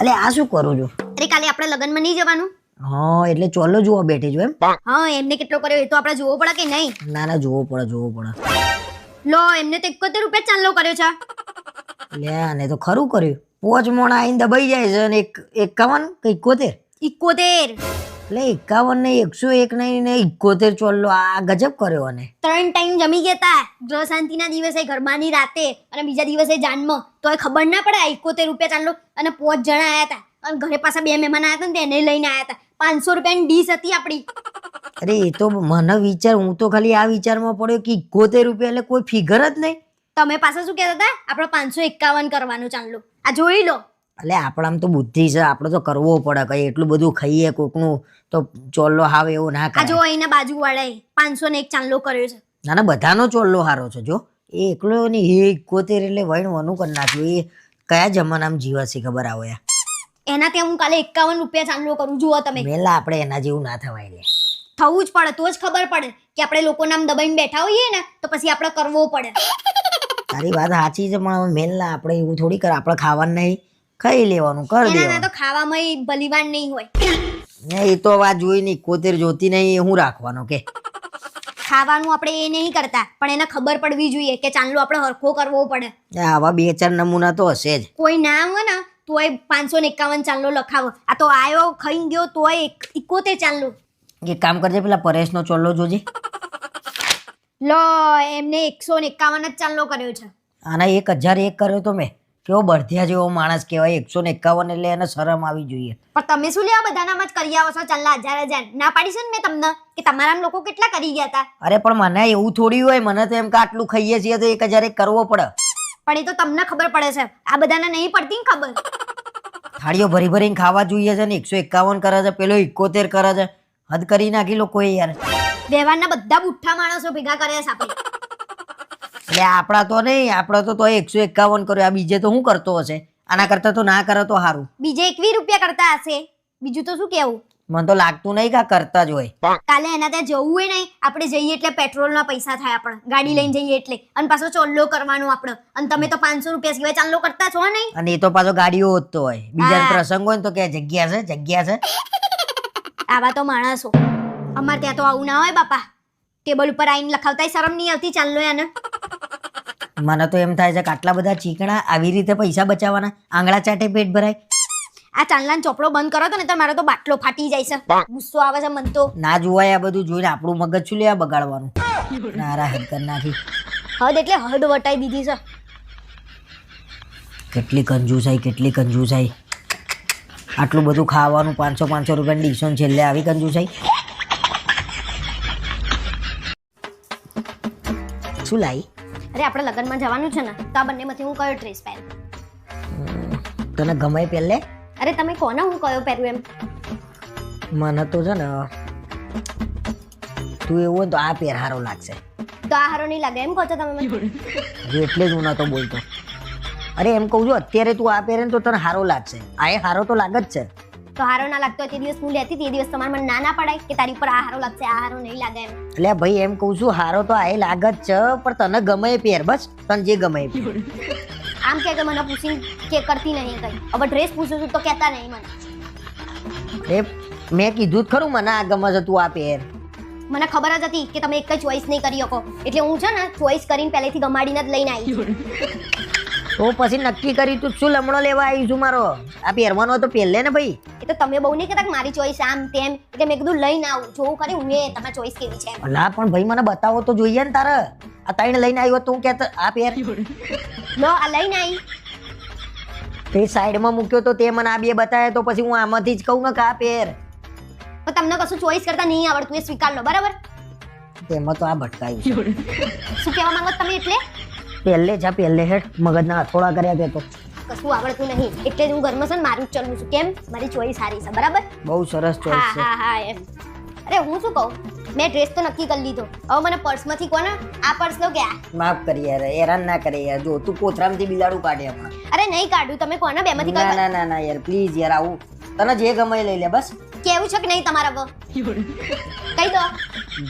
અલે આ શું કરું છું? અરે કાલે આપણે લગ્નમાં નહીં જવાનું? હા એટલે ચોલો જોવા બેઠી છું એમ. હા એમને કેટલો કર્યો એ તો આપણે જોવો પડે કે નહીં? ના ના જોવો પડે જોવો પડે. લો એમને તો એકોતેર રૂપિયા ચાંદલો કર્યો છે. લે આને તો ખરું કર્યું. પોચ મોણા આઈને દબાઈ જાય છે અને એક એકાવન કે ઇકોતેર ઇકોતેર એટલે એકાવન ને એકસો એક નહીં ને ઇકોતેર ચોલ્લો આ ગજબ કર્યો અને ત્રણ ટાઈમ જમી ગયા ગ્રહ શાંતિના દિવસે ગરબાની રાતે અને બીજા દિવસે જાનમાં તો એ ખબર ના પડે ઇકોતેર રૂપિયા ચાંદલો અને પાંચ જણા આયા હતા અને ઘરે પાછા બે મહેમાન આયા હતા ને તેને લઈને આયા હતા પાંચસો રૂપિયાની ડીશ હતી આપણી અરે એ તો મને વિચાર હું તો ખાલી આ વિચારમાં પડ્યો કે ઇકોતેર રૂપિયા એટલે કોઈ ફિગર જ નહીં. તમે પાછા શું કહેતા હતા? આપણે પાંચસો એકાવન કરવાનું ચાંદલો આ જોઈ લો. એટલે આપણામાં તો બુદ્ધિ છે. આપણે તો કરવો પડે. કઈ એટલું બધું ખાઈએ કોકનું તો ચોલ્લો હાવ એવો ના આ જો અહીંના બાજુવાળાએ પાંચસો ને એક ચાંદલો કર્યો છે. ના ના બધાનો ચોલ્લો હારો છે જો. એ એકલો નહીં એ ઇકોતેર એટલે વૈણ વનું કરી નાખ્યું. એ કયા જમાનામાં જીવે છે ખબર આવે? એના ત્યાં હું કાલે એકાવન રૂપિયા ચાંદલો કરું. જુઓ તમે. મેલા આપણે એના જેવું ના થવાય લે. થવું જ પડે. તો જ ખબર પડે કે આપણે લોકો નામ દબાઈને બેઠા હોઈએ ને તો પછી આપણે કરવો પડે. તારી વાત સાચી છે પણ હવે મેલના આપણે એવું થોડી કર. આપણે ખાવાનું નહીં. ખાઈ લેવાનું કર દેવાનું. તો ખાવામાં બલિવાન નહીં હોય. ને એ તો વાત જોઈ નહીં કોતેર જોતી નહીં હું રાખવાનો કે? ખાવાનું આપણે એ નહીં કરતા પણ એને ખબર પડવી જોઈએ કે ચાંદલો આપણે હરખો કરવો પડે. આવા બે ચાર નમૂના તો હશે જ. કોઈ ના હોય ને તોય પાંચસો ને એકાવન ચાંદલો લખાવો. આ તો આયો ખાઈ ગયો તોય ઇકોતેર ચાંદલો. એક કામ કરજે પેલા પરેશનો ચોલ્લો જોજે. લો એમને એકસો ને એકાવન જ ચાંદલો કર્યો છે. આના એક હજાર એક કર્યો તો મેં. કેવો બળધિયા જેવો માણસ કહેવાય એકસો ને એકાવન એટલે એને શરમ આવી જોઈએ. પણ તમે શું લેવા બધાનામાં જ કરી આવો છો ચાંદલા હજાર હજાર. ના પાડી છે ને મેં તમને કે તમારા લોકો કેટલા કરી ગયા હતા? અરે પણ મને એવું થોડી હોય મને તો એમ કે આટલું ખાઈએ છીએ તો એક હજાર એક કરવો પડે. પણ એ તો તમને ખબર પડે છે. આ બધાને નહીં પડતી ને ખબર? થાળીઓ ભરી ભરીને ખાવા જોઈએ છે ને એકસો એકાવન કરે છે પેલો એકોતેર કરે છે. હદ કરી નાખી લોકોએ યાર. વ્યવહારના બધા બુઠ્ઠા માણસો ભેગા કર્યા છે આપણે. એટલે આપણા તો નહીં આપણા તો તોય એકસો એકાવન કર્યો આ બીજે તો શું કરતો હશે? આના કરતા તો ના કરે તો સારું બીજે એકવી રૂપિયા કરતા હશે. બીજું તો શું કેવું? મને તો લાગતું નહીં કે આ કરતા જ હોય. કાલે એના ત્યાં જવું હોય નહીં. આપણે જઈએ એટલે પેટ્રોલના પૈસા થાય આપણે. ગાડી લઈને જઈએ એટલે. અને પાછો ચોલ્લો કરવાનો આપણે. અને તમે તો પાંચસો રૂપિયા સિવાય ચાલો કરતા છો નહીં. અને એ તો પાછો ગાડીઓ હોતો હોય. બીજા. પ્રસંગ હોય ને તો કે જગ્યા છે જગ્યા છે. આવા તો માણસો. અમારે ત્યાં તો આવું ના હોય બાપા. ટેબલ ઉપર આવીને લખાવતા શરમ નહીં આવતી ચાલો એને મને તો એમ થાય છે કે આટલા બધા ચીકણા આવી રીતે પૈસા બચાવવાના? આંગળા ચાટે પેટ ભરાય? આ ચાંદલાન ચોપડો બંધ કરો તો ને તો મારો તો બાટલો ફાટી જાય છે. ગુસ્સો આવે છે મન તો. ના જોવાય આ બધું જોઈને આપણું મગજ શું લેવા બગાડવાનું? નારા હદ કર નાખી હદ એટલે હદ વટાઈ દીધી છે. કેટલી કંજુસાઈ કેટલી કંજુસાઈ. આટલું બધું ખાવાનું પાંચસો પાંચસો રૂપિયાની ડીશો છેલ્લે આવી કંજુસાઈ. શું લાઈ? અરે આપણે લગ્નમાં જવાનું છે ને તો આ બંનેમાંથી હું કયો ડ્રેસ પહેરું? તને ગમે પહેલે અરે તમે કોને હું કયો પહેરું એમ? મને તો છે ને તું એવું તો આ પહેર હારો લાગશે. તો આ હારો નહીં લાગે એમ કહો છો તમે મને? એટલે જ હું નતો બોલતો. અરે એમ કહું છું અત્યારે તું આ પહેરે તો તને હારો લાગશે. આ હારો તો લાગે જ છે. તો હારો ના લાગતો તે દિવસ હું લેતી તે દિવસ તમારે મને ના ના પડાય કે તારી ઉપર આ હારો લાગશે આ હારો નહીં લાગે એમ. એટલે ભાઈ એમ કહું છું હારો તો આ લાગે જ છે પણ તને ગમે એ પહેર બસ તને જે ગમે એ પહેર આમ કે મને પૂછી કે કરતી નહીં કઈ. હવે ડ્રેસ પૂછું છું તો કહેતા નહીં મને. એ મેં કીધું જ ખરું મને આ ગમે છે તું આ પહેર મને ખબર જ હતી કે તમે એક જ ચોઈસ નહીં કરી શકો. એટલે હું છે ને ચોઈસ કરીને પહેલેથી ગમાડીને જ લઈને આવી. તો પછી નક્કી કરી તું શું લમણો લેવા આવી છું મારો? આ પહેરવાનો તો પહેલે ને ભાઈ. એ તો તમે બહુ નહીં કહેતા મારી ચોઈસ આમ તેમ. એટલે મેં કીધું લઈને આવું. જોવું ખરી હું એ તમારી ચોઈસ કેવી છે ના પણ ભાઈ મને બતાવો તો જોઈએ ને તારે. આ તાઈને લઈને આવ્યો તું કે આ પહેર. લો આ લઈને આવી તે સાઈડમાં મૂક્યો તો તે મને આ બે બતાવે તો પછી હું આમાંથી જ કહું ને કે આ પહેર. પણ તમને કશું ચોઈસ કરતા નહીં આવડતું એ સ્વીકાર લો બરાબર? તેમાં તો આ ભટકાયું શું કહેવા માંગો તમે એટલે? પહેલે જા પહેલે હેઠ મગજના હથોડા કર્યા તે તો. કશું આવડતું નહીં. એટલે જ હું ઘરમાં છે ને મારું જ ચલું છું. કેમ? મારી ચોઈસ સારી છે બરાબર? બહુ સરસ ચોઈસ છે. હા હા એમ. અરે હું શું કહું? મેં ડ્રેસ તો નક્કી કરી લીધો. હવે મને પર્સમાંથી કોને? આ પર્સ લો ગયા માફ કરી યાર હેરાન ના કરે યાર. જો તું કોથરામથી બિલાડું કાઢે હમણાં અરે નહીં કાઢ્યું તમે કોને? બેમાંથી ના ના ના યાર પ્લીઝ યાર આવું. તને જે ગમે લઈ લે બસ. કેવું છે કે નહીં તમારા પર કહી દો.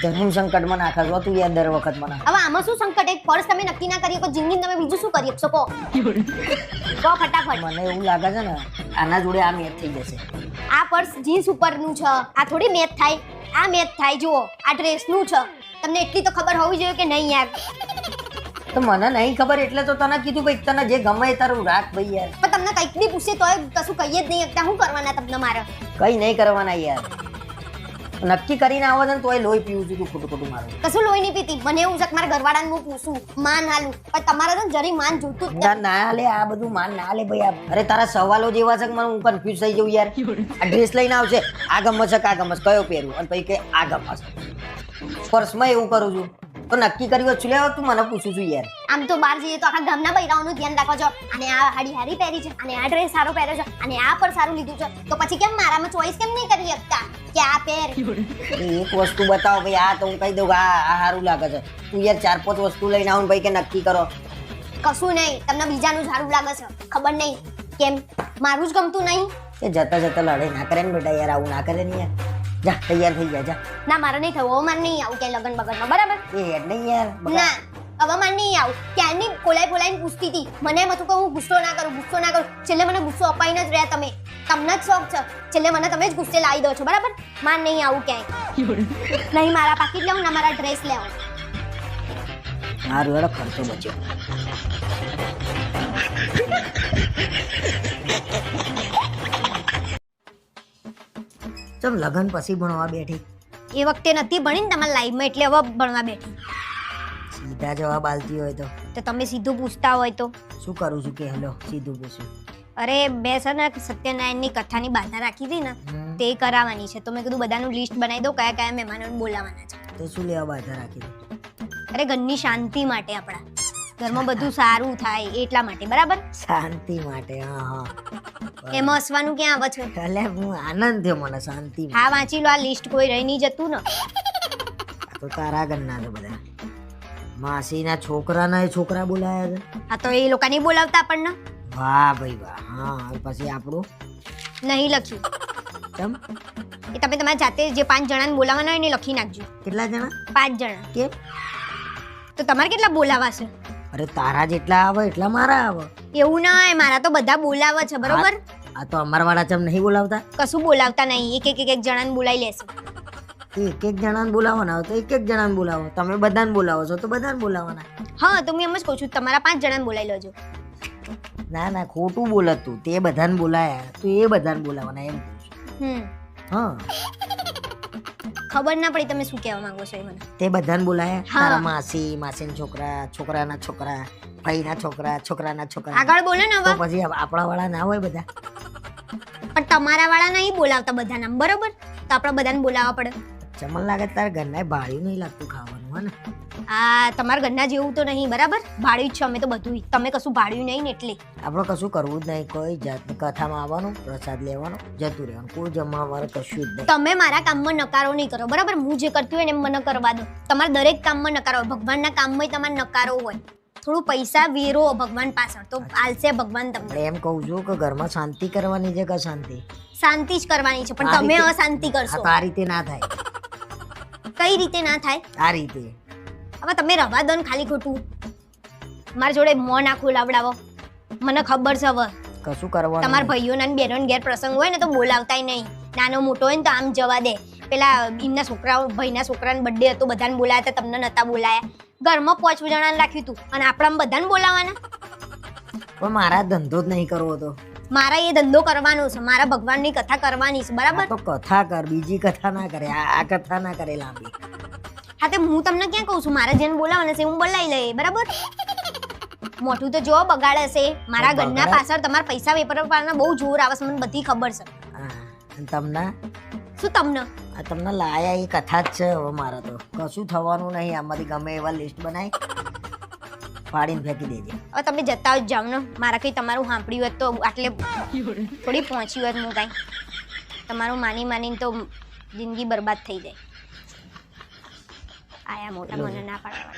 ધર્મ સંકટમાં નાખા છો તું યાર દર વખત મને હવે આમાં શું સંકટ? એક પર્સ તમે નક્કી ના કરી શકો જિંદગી તમે બીજું શું કરી શકો કહો ફટાફટ. મને એવું લાગે છે ને આના જોડે આ મેચ થઈ જશે. આ પર્સ જીન્સ ઉપરનું છે. આ થોડી મેચ થાય. આ મેચ થાય જુઓ. આ ડ્રેસનું છે. તમને એટલી તો ખબર હોવી જોઈએ કે નહીં યાર. તો મને નહીં ખબર એટલે તો તને કીધું ભાઈ તને જે ગમે તારું રાખ ભાઈ યાર. પણ તમને કંઈક બી પૂછે તોય કશું કહીએ જ નહીં. શકતા શું કરવાના તમને મારે? કઈ નહીં કરવાના યાર. નક્કી કરીને આવો ને તોય લોહી પીવું છું તું ખોટું ખોટું મારું. કશું લોહી નહીં પીતી. મને એવું છે કે મારા ઘરવાળાને હું પૂછું માન હાલું. પણ તમારે તો જરી માન જોતું જ ના ના લે આ બધું માન ના લે ભાઈ અરે તારા સવાલો જેવા છે કે મને હું કન્ફ્યુઝ થઈ જઉં યાર. આ ડ્રેસ લઈને આવશે આ ગમત છે કે આ ગમત કયો પહેરું? અને પછી કે આ ગમત પર્સમાં એવું કરું છું. તો નક્કી કર્યું છું લે તું મને પૂછું છું યાર. આમ તો બહાર જઈએ તો આખા ગામના બૈરાઓનું ધ્યાન રાખો છો. અને આ હાડી હારી પહેરી છે અને આ ડ્રેસ સારો પહેર્યો છે અને આ પણ સારું લીધું છે. તો પછી કેમ મારામાં ચોઈસ કેમ નહીં કરી શકતા? કે આ પહેર એક વસ્તુ બતાવો ભાઈ આ તો હું કહી દઉં આ આ સારું લાગે છે. તું યાર ચાર પાંચ વસ્તુ લઈને આવું ભાઈ કે નક્કી કરો. કશું નહીં તમને બીજાનું સારું લાગે છે. ખબર નહીં કેમ? મારું જ ગમતું નહીં. કે જતા જતા લડાઈ ના કરે ને બેટા યાર આવું ના કરે ને યાર. જા તૈયાર થઈ જા જા. ના મારે નહીં થવું મારે નહીં આવું ક્યાંય લગન બગનમાં બરાબર? એ હેડ યાર ના હવે નહીં આવું ક્યારની બોલાઈ બોલાઈને પૂછતી હતી મને એમ હતું કે હું ગુસ્સો ના કરું ગુસ્સો ના કરું છેલ્લે મને ગુસ્સો અપાઈને જ રહ્યા તમે તમને જ શોખ છે છેલ્લે મને તમે જ ગુસ્સે લાવી દો છો બરાબર મારે નહીં આવું ક્યાંય નહીં મારા પાકીટ લેવું ના મારા ડ્રેસ લેવું મારું હેડો ખર્ચો બચ્યો ચમ લગન પછી ભણવા બેઠી એ વખતે નથી ભણીને તમારી લાઈફમાં એટલે હવે ભણવા બેઠી. સીધા જવાબ આલતી હોય તો. તો તમે સીધું પૂછતા હોય તો? શું કરું છું કે હેલો સીધું પૂછું. અરે બે છે ને સત્યનારાયણની કથાની બાધા રાખી હતી ને તે કરાવવાની છે. તો મેં કીધું બધાનું લિસ્ટ બનાવી દો કયા કયા મહેમાનોને બોલાવવાના છે. તો શું લેવા બાધા રાખી? અરે ઘરની શાંતિ માટે આપણા. ઘરમાં બધું સારું થાય એટલા માટે બરાબર? શાંતિ માટે હા હા. એમાં હસવાનું ક્યાં આવે છે? એટલે હું આનંદ થયો મને શાંતિ હા વાંચી લો આ લિસ્ટ કોઈ રહી નહીં જતું ને. તો તારા ગન્ના છે બધા. માસીના છોકરાના એ છોકરા બોલાયા છે. હા તો એ લોકો નહીં બોલાવતા આપણને? વાહ ભાઈ વાહ હા પછી આપણું? નહીં લખ્યું. કેમ? એ તમે તમારા જાતે જે પાંચ જણાને બોલાવવાના હોય ને લખી નાખજો. કેટલા જણા? પાંચ જણા. કેમ? તો તમારે કેટલા બોલાવા છે અરે તારા જેટલા આવે એટલા મારા આવે. એવું ના હોય મારા તો બધા બોલાવે છે બરોબર? આ તો અમારા વાળા ચમ નહીં બોલાવતા? કશું બોલાવતા નહીં એક એક એક એક જણાને બોલાવી લેશે. એક એક જણાને બોલાવવાના તો એક એક જણાને બોલાવો. તમે બધાને બોલાવો છો તો બધાને બોલાવવાના. હા તો હું એમ જ કહું છું તમારા પાંચ જણાને બોલાવી લેજો. ના ના ખોટું બોલત તું. તે બધાને બોલાયા. તું એ બધાને બોલાવવાના એમ. હમ. હા. ખબર ના પડી તમે શું કહેવા માંગો છો એ મને. તે બધાને બોલાયા. હા. તારા માસી માસીના છોકરા છોકરાના છોકરા ભાઈના છોકરા છોકરાના છોકરા. આગળ બોલો ને તો હવે પછી આપણા વાળા ના હોય બધા. પણ તમારા વાળા નહીં બોલાવતા બધા નામ બરોબર? તો આપણે બધાને બોલાવવા પડે. ચમન લાગે તારા ઘરના ભાડ્યું નહીં લાગતું ખાવાનું હે આ તમારા ઘરના જેવું તો નહીં બરાબર? ભાડ્યું જ છે અમે તો બધું તમે કશું ભાડ્યું નહીં ને એટલે. આપણે કશું કરવું જ નહીં કોઈ જાતની કથામાં આવવાનું પ્રસાદ લેવાનો જતું રહેવાનું કોઈ જમવા કશું જ નહીં. તમે મારા કામમાં નકારો નહીં કરો બરાબર? હું જે કરતી હોય ને એમ મને કરવા દો. તમારે દરેક કામમાં નકારો હોય ભગવાનના કામમાં તમારે નકારો હોય. થોડું પૈસા વેરો ભગવાન પાછળ તો આલશે ભગવાન તમને. એમ કહું છું કે ઘરમાં શાંતિ કરવાની છે કે શાંતિ શાંતિ જ કરવાની છે પણ તમે અશાંતિ કરશો. આ રીતે ના થાય. કઈ રીતે ના થાય? આ રીતે. હવે તમે રવા દો ને ખાલી ખોટું. મારા જોડે મો ના ખોલાવડાવો મને ખબર છે હવે. કશું કરવાનું તમારા. ભાઈઓના ને બહેનોના ઘેર પ્રસંગ હોય ને તો બોલાવતાય નહીં. નાનો મોટો હોય ને તો આમ જવા દે. પેલા એમના છોકરાઓ ભાઈના છોકરાનો બર્થડે હતો બધાને બોલાયા હતા તમને નતા બોલાયા. ઘરમાં પાંચ જણાને રાખ્યું હતું અને આપણા બધાને બોલાવાના? પણ મારા ધંધો જ નહીં કરવો તો. મારા એ ધંધો કરવાનો છે મારા ભગવાનની કથા કરવાની છે બરાબર? તો કથા કર બીજી કથા ના કરે આ આ કથા ના કરે લાંબી. હા તે હું તમને ક્યાં કહું છું? મારે જેને બોલાવાના છે હું બોલાવી લઈએ બરાબર? મોટું તો જો બગાડે છે મારા ઘરના પાછળ તમારા પૈસા વેપારના બહુ જોર આવે છે મને બધી ખબર છે. હા તમને? શું તમને? આ તમને લાયા એ કથા જ છે હવે મારે તો. કશું થવાનું નહીં આમાંથી ગમે એવા લિસ્ટ બનાવી ફાડીને ફેંકી દેજે. હવે તમે જતા જ જાઓ ને. મારા કઈ તમારું સાંભળ્યું હોત તો આટલે થોડી પહોંચી હોત હું કાંઈ. તમારું માની માનીને તો જિંદગી બરબાદ થઈ જાય. આયા મોટા મને ના પાડવા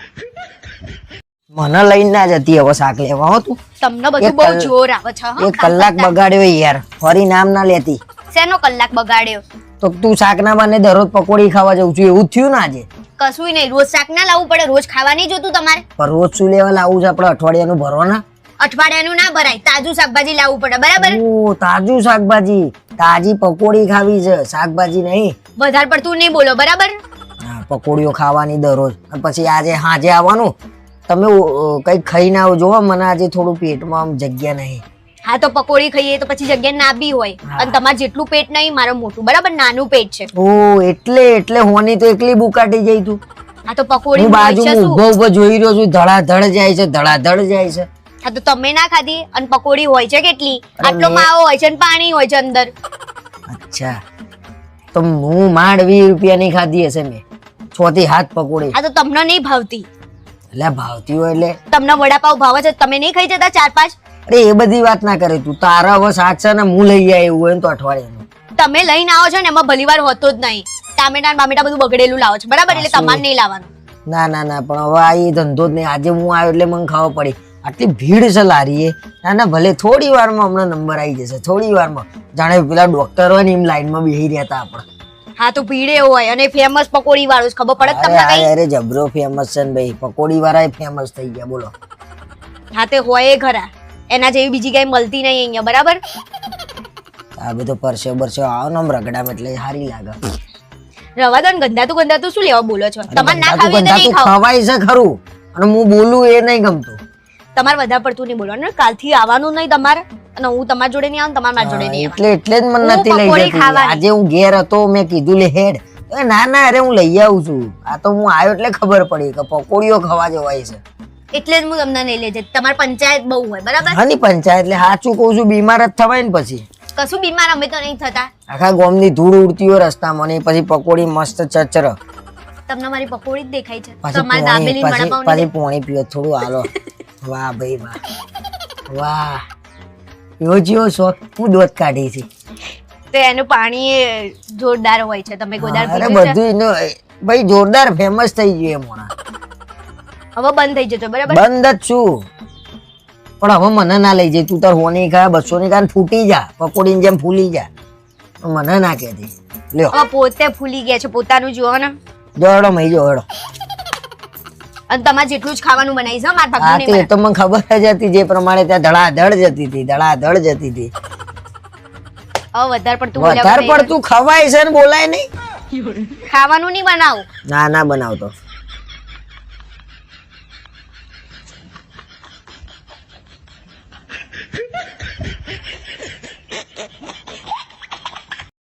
મને લઈને ના જતી હવે શાક લેવા હો તું. તમને બધું બહુ જોર આવે છે હં? એક કલાક બગાડ્યો યાર. ફરી નામ ના લેતી. શેનો કલાક બગાડ્યો? તો તું શાક ના મને દરરોજ પકોડી ખાવા જઉં છું. એવું જ થયું ને આજે? કશું નહીં રોજ શાક ના લાવવું પડે રોજ ખાવા નહીં જોતું તમારે? પણ રોજ શું લેવા લાવવું છે? આપણે અઠવાડિયાનું ભરવાના અઠવાડિયાનું ના ભરાય તાજું શાકભાજી લાવવું પડે બરાબર? ઓ તાજું શાકભાજી. તાજી પકોડી ખાવી છે શાકભાજી નહીં. વધારે પડતું નહીં બોલો બરાબર? હા પકોડીઓ ખાવાની દરરોજ. અને પછી આજે હાજે આવવાનું. તમે કંઈક ખાઈ ના જોવો મને આજે થોડું પેટમાં આમ જગ્યા નહીં. હા તો પકોડી ખાઈએ તો પછી જગ્યા ના બી હોય. અને તમારે જેટલું પેટ નહીં મારું મોટું. બરાબર નાનું પેટ છે. ઓ એટલે એટલે હોની તો એકલી બુકાટી જઈ તું. હા તો પકોડી હું બાજુમાં ઊભો જોઈ રહ્યો છું ધડાધડ જાય છે ધડાધડ જાય છે. હા તો તમે ના ખાધી અને પકોડી હોય છે કેટલી? આટલો માવો હોય છે અને પાણી હોય છે અંદર. અચ્છા. તો હું માંડ વીસ રૂપિયાની ખાધી હશે મેં. છ થી હાથ પકોડી. હા તો તમને નહીં ભાવતી. એટલે ભાવતી હોય એટલે. તમને વડાપાવ ભાવે છે તમે નહીં ખાઈ જતા ચાર પાંચ? અરે એ બધી વાત ના કરે તું. તારા હવે સાચા છે ને હું લઈ જાય એવું હોય તો અઠવાડિયાનું. તમે લઈને આવો છો ને એમાં ભલીવાર હોતો જ નહીં. ટામેટા બામેટા બધું બગડેલું લાવો છો. બરાબર એટલે તમારે નહીં લાવવાનું. ના ના ના પણ હવે આ એ ધંધો જ નહીં. આજે હું આવ્યો એટલે મને ખબર પડી. આટલી ભીડ છે લારીએ. ના ના ભલે થોડી વારમાં હમણાં નંબર આવી જશે. થોડી વારમાં. જાણે પેલા ડોક્ટર હોય ને એમ લાઈનમાં બેસી રહ્યા હતા આપણે. હા તો ભીડ હોય. અને ફેમસ પકોડી વાળું ખબર પડે તમને કઈ? અરે જબરો ફેમસ છે ને ભાઈ. પકોડી વાળા ફેમસ થઈ ગયા બોલો. હા તે હોય ખરા એના જેવી બીજી કઈ મળતી નહીં અહીંયા બરાબર? આ બધો પરસે બરસે આવો ને આમ રગડામાં એટલે સારી લાગે. રવા દો ને ગંધાતું ગંધાતું શું લેવા બોલો છો? તમારે ના ખાવી હોય તો નહીં ગંધાતું ખાઓ. ખવાય છે ખરું અને હું બોલું એ નહીં ગમતું. તમારે વધારે પડતું નહીં બોલવાનું કાલથી આવવાનું નહીં તમારે અને હું તમારા જોડે નહીં આવું તમારા મારા જોડે નહીં એટલે એટલે જ મને નથી લઈ જતી. આજે હું ઘેર હતો મેં કીધું લે હેડ. ના ના અરે હું લઈ આવું છું. આ તો હું આવ્યો એટલે ખબર પડી કે પકોડીઓ ખવા જવાય છે. એટલે જ હું તમને નહીં લઈ જતી તમારે પંચાયત બહુ હોય બરાબર? હાની પંચાયત એટલે સાચું કહું છું બીમાર જ થવાય ને પછી. કશું બીમાર અમે તો નહીં થતા. આખા ગામની ધૂળ ઉડતી હોય રસ્તામાં ને પછી પકોડી મસ્ત ચચર. તમને મારી પકોડી જ દેખાય છે. તમારી દાબેલી પછી પછી પોણી પીઓ થોડું હાલો. વાહ ભાઈ વાહ. વાહ. એવો જેવો શોખ હું દોત કાઢી છે. તો એનું પાણી જોરદાર હોય છે. તમે ગોદાર અરે બધું એનો ભાઈ જોરદાર ફેમસ થઈ ગયું એ મોણા હવે બંધ થઈ જજો બરાબર? બંધ જ છું. પણ હવે મને ના લઈ જાય તું તાર હોની ખા બસો ની કાન ફૂટી જા પકોડીની જેમ ફૂલી જા. મને ના કહેતી લ્યો. હવે પોતે ફૂલી ગયા છે પોતાનું જુઓ ને. જોડો મહી જો હેડો અને તમારે જેટલું જ ખાવાનું બનાવી છે મારા ભાગનું નહીં તો મને ખબર જ હતી જે પ્રમાણે ત્યાં ધડાધડ જતી હતી ધડાધડ જતી હતી. વધારે પડતું વધારે પડતું ખવાય છે ને બોલાય નહીં. ખાવાનું નહીં બનાવ. ના ના બનાવતો.